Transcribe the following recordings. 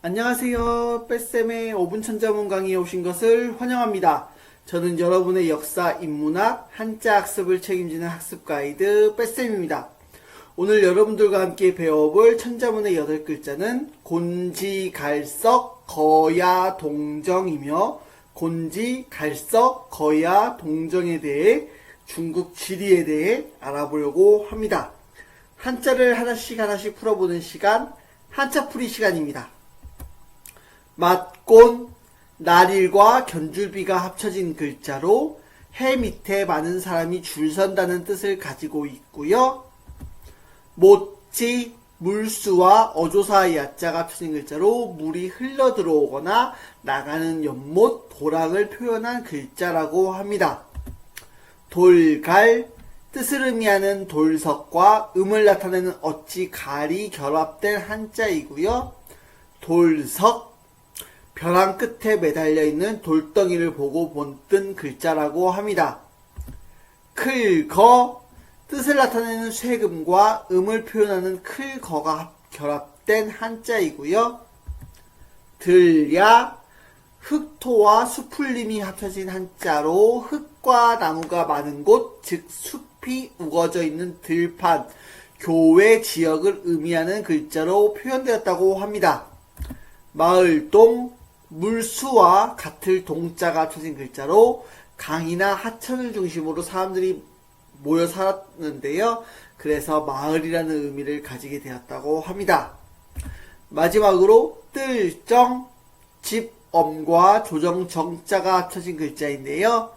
안녕하세요. 뺄쌤의 5분 천자문 강의에 오신 것을 환영합니다. 저는 여러분의 역사, 인문학, 한자 학습을 책임지는 학습 가이드 뺄쌤입니다. 오늘 여러분들과 함께 배워볼 천자문의 여덟 글자는 곤지, 갈석, 거야, 동정이며 곤지, 갈석, 거야, 동정에 대해 중국 지리에 대해 알아보려고 합니다. 한자를 하나씩 하나씩 풀어보는 시간, 한자풀이 시간입니다. 맞곤, 날일과 견줄비가 합쳐진 글자로 해 밑에 많은 사람이 줄 선다는 뜻을 가지고 있고요. 못지, 물수와 어조사 야자가 합쳐진 글자로 물이 흘러 들어오거나 나가는 연못, 도랑을 표현한 글자라고 합니다. 돌갈, 뜻을 의미하는 돌석과 음을 나타내는 어찌 갈이 결합된 한자이고요. 돌석, 벼랑 끝에 매달려 있는 돌덩이를 보고 본뜬 글자라고 합니다. 클거, 뜻을 나타내는 쇠금과 음을 표현하는 클거가 결합된 한자이고요. 들야, 흙토와 수풀림이 합쳐진 한자로 흙과 나무가 많은 곳, 즉 숲이 우거져 있는 들판, 교외 지역을 의미하는 글자로 표현되었다고 합니다. 마을동, 물수와 같을 동자가 합쳐진 글자로 강이나 하천을 중심으로 사람들이 모여 살았는데요. 그래서 마을이라는 의미를 가지게 되었다고 합니다. 마지막으로 뜰정, 집엄과 조정정자가 합쳐진 글자인데요.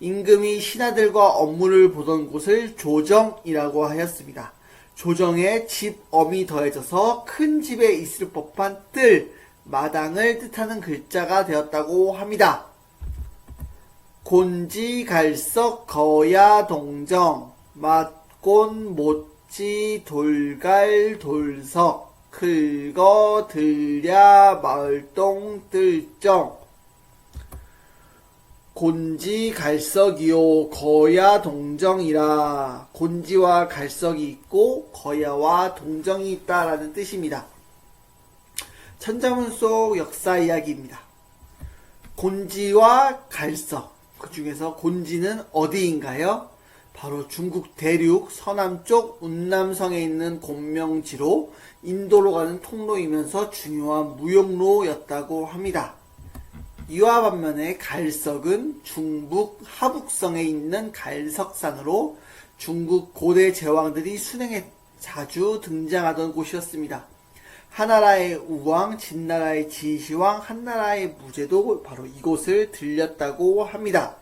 임금이 신하들과 업무를 보던 곳을 조정이라고 하였습니다. 조정에 집엄이 더해져서 큰 집에 있을 법한 뜰, 마당을 뜻하는 글자가 되었다고 합니다. 곤지, 갈석, 거야, 동정, 맞곤, 못지, 돌갈, 돌석, 클거, 들야, 마을동, 뜰정, 곤지, 갈석이요, 거야, 동정이라. 곤지와 갈석이 있고, 거야와 동정이 있다라는 뜻입니다. 천자문 속 역사 이야기입니다. 곤지와 갈석. 그 중에서 곤지는 어디인가요? 바로 중국 대륙 서남쪽 운남성에 있는 곤명지로 인도로 가는 통로이면서 중요한 무역로였다고 합니다. 이와 반면에 갈석은 중북 하북성에 있는 갈석산으로 중국 고대 제왕들이 순행에 자주 등장하던 곳이었습니다. 하나라의 우왕, 진나라의 지시왕, 한나라의 무제도 바로 이곳을 들렸다고 합니다.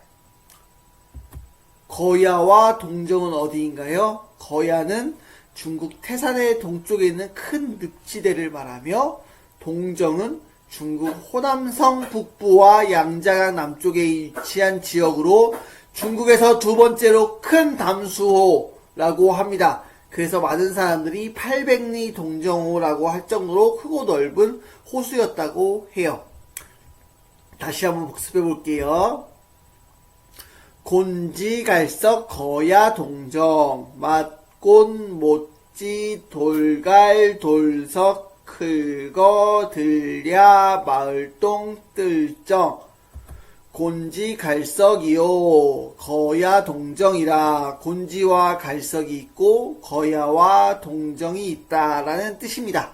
거야와 동정은 어디인가요? 거야는 중국 태산의 동쪽에 있는 큰 늪지대를 말하며 동정은 중국 호남성 북부와 양자강 남쪽에 위치한 지역으로 중국에서 두 번째로 큰 담수호라고 합니다. 그래서 많은 사람들이 800리 동정호라고 할 정도로 크고 넓은 호수였다고 해요. 다시 한번 복습해 볼게요. 곤지, 갈석, 거야, 동정, 맛곤, 못지, 돌갈, 돌석, 클거, 들야, 마을동, 뜰정, 곤지, 갈석이요, 거야, 동정이라, 곤지와 갈석이 있고, 거야와 동정이 있다라는 뜻입니다.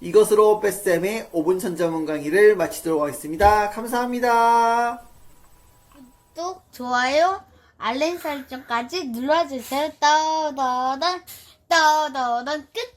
이것으로 빼쌤의 5분 천자문 강의를 마치도록 하겠습니다. 감사합니다. 구독, 좋아요, 알림 설정까지 눌러주세요. 떠더던, 떠더던 끝!